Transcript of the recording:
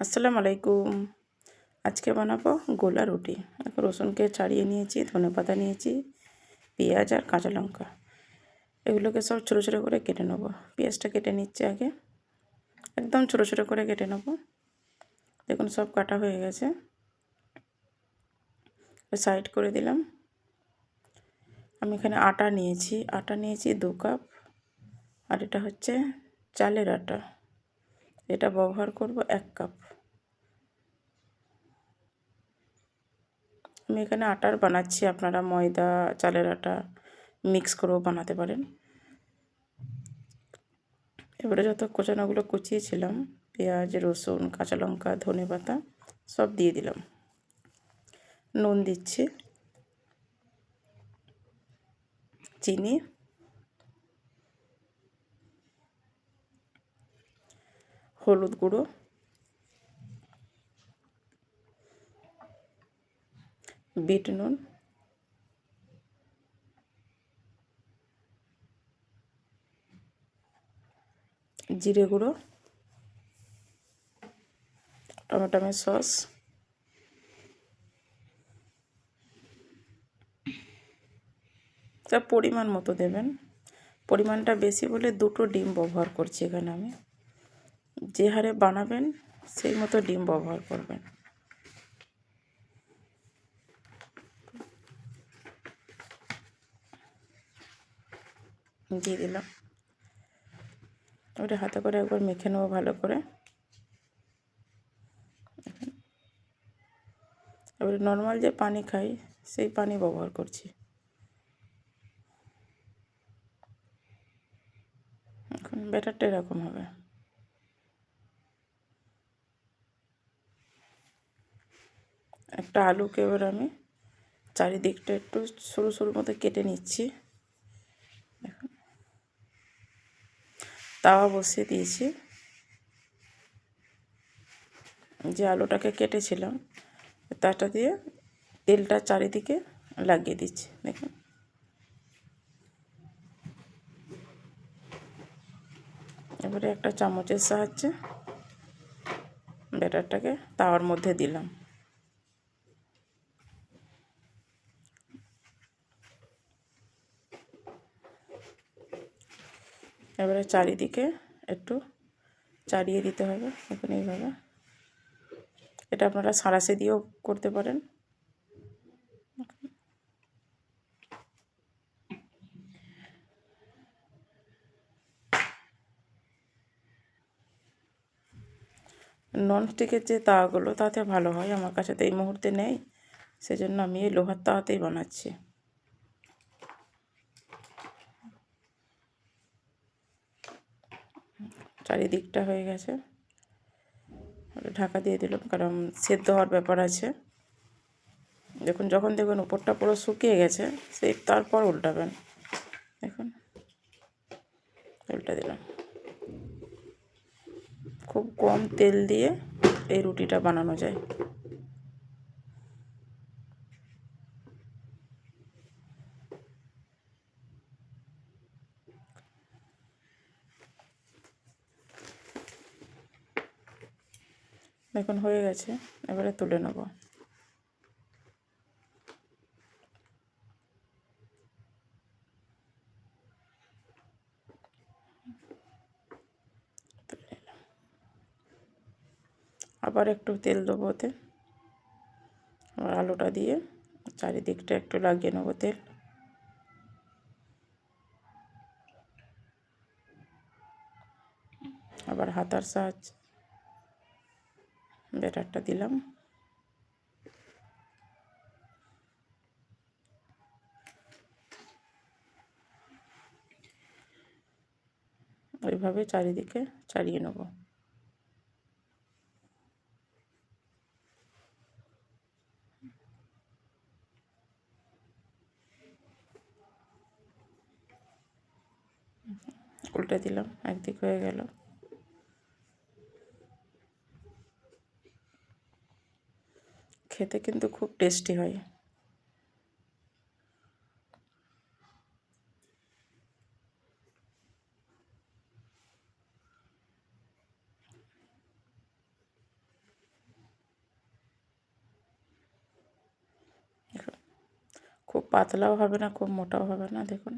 আসসালামু আলাইকুম। আজকে বানাবো গোলা রুটি। এখন রসুনকে ছাড়িয়ে নিয়েছি, ধনে পাতা নিয়েছি, পেঁয়াজ আর কাঁচা লঙ্কা। এগুলোকে সব ছোটো ছোটো করে কেটে নেব। পেঁয়াজটা কেটে নিচ্ছে আগে। একদম ছোটো ছোটো করে কেটে নেব। দেখুন সব কাটা হয়ে গেছে। সাইড করে দিলাম। আমি এখানে আটা নিয়েছি। আটা নিয়েছি দু কাপ। আর এটা হচ্ছে চালের আটা। এটা ব্যবহার করব এক কাপ। আমি এখানে আটার বানাচ্ছি, আপনারা ময়দা, চালের আটা মিক্স করেও বানাতে পারেন। এবারে যত কোচানোগুলো কুচিয়েছিলাম, পেঁয়াজ, রসুন, কাঁচা লঙ্কা, ধনে পাতা, সব দিয়ে দিলাম। নুন দিচ্ছি, চিনি হলুদ গুঁড়ো। বিট নুন। জিরে গুঁড়ো। টমেটোমের সস। পরিমাণ মতো দেবেন। পরিমাণটা বেশি বলে দুটো ডিম ব্যবহার করছি এখানে আমি। যে হারে বানাবেন, সেই মতো ডিম ব্যবহার করবেন। দিয়ে দিলাম। ওটা হাতে করে একবার মেখে নেব ভালো করে। এবারে নর্মাল যে পানি খাই, সেই পানি ব্যবহার করছি। এখন ব্যাটারটা এরকম হবে। একটা আলুকে এবার আমি চারিদিকটা একটু সরু সরু মতো কেটে নিচ্ছি। দেখুন। তাওয়া বসিয়ে দিয়েছি। যে আলুটাকে কেটেছিলাম, তাটা দিয়ে তেলটা চারিদিকে লাগিয়ে দিচ্ছি। দেখুন। এবারে একটা চামচের সাহায্যে ব্যাটারটাকে তাওয়ার মধ্যে দিলাম। এবারে চারিদিকে একটু চাড়িয়ে দিতে হবে এখন এইভাবে। এটা আপনারা সাঁড়াশে দিয়েও করতে পারেন। ননস্টিকের যে তাওয়াগুলো, তাতে ভালো হয়। আমার কাছে তো এই মুহূর্তে নেই। সেজন্য আমি এই লোহার তাওয়াতেই বানাচ্ছি। চারিদিকটা হয়ে গেছে। ঢাকা দিয়ে দিলাম, কারণ সেদ্ধ হওয়ার ব্যাপার আছে। দেখুন, যখন দেখবেন উপরটা পুরো শুকিয়ে গেছে, সেই তারপর উল্টাবেন। দেখুন, উল্টা দিলাম। খুব কম তেল দিয়ে এই রুটিটা বানানো যায়। দেখুন হয়ে গেছে, এবারে তুলে নেব। আবার একটু তেল দেবো ওতে। আবার আলুটা দিয়ে চারিদিকটা একটু লাগিয়ে নেব তেল। আবার হাতার সাহায্যে। ব্যাটারটা দিলাম। ওইভাবে চারিদিকে চালিয়ে নেব। উল্টে দিলাম একদিক হয়ে গেল। खेते क्योंकि खूब टेस्टी है खूब पतलाओ है खूब मोटाओ है देखो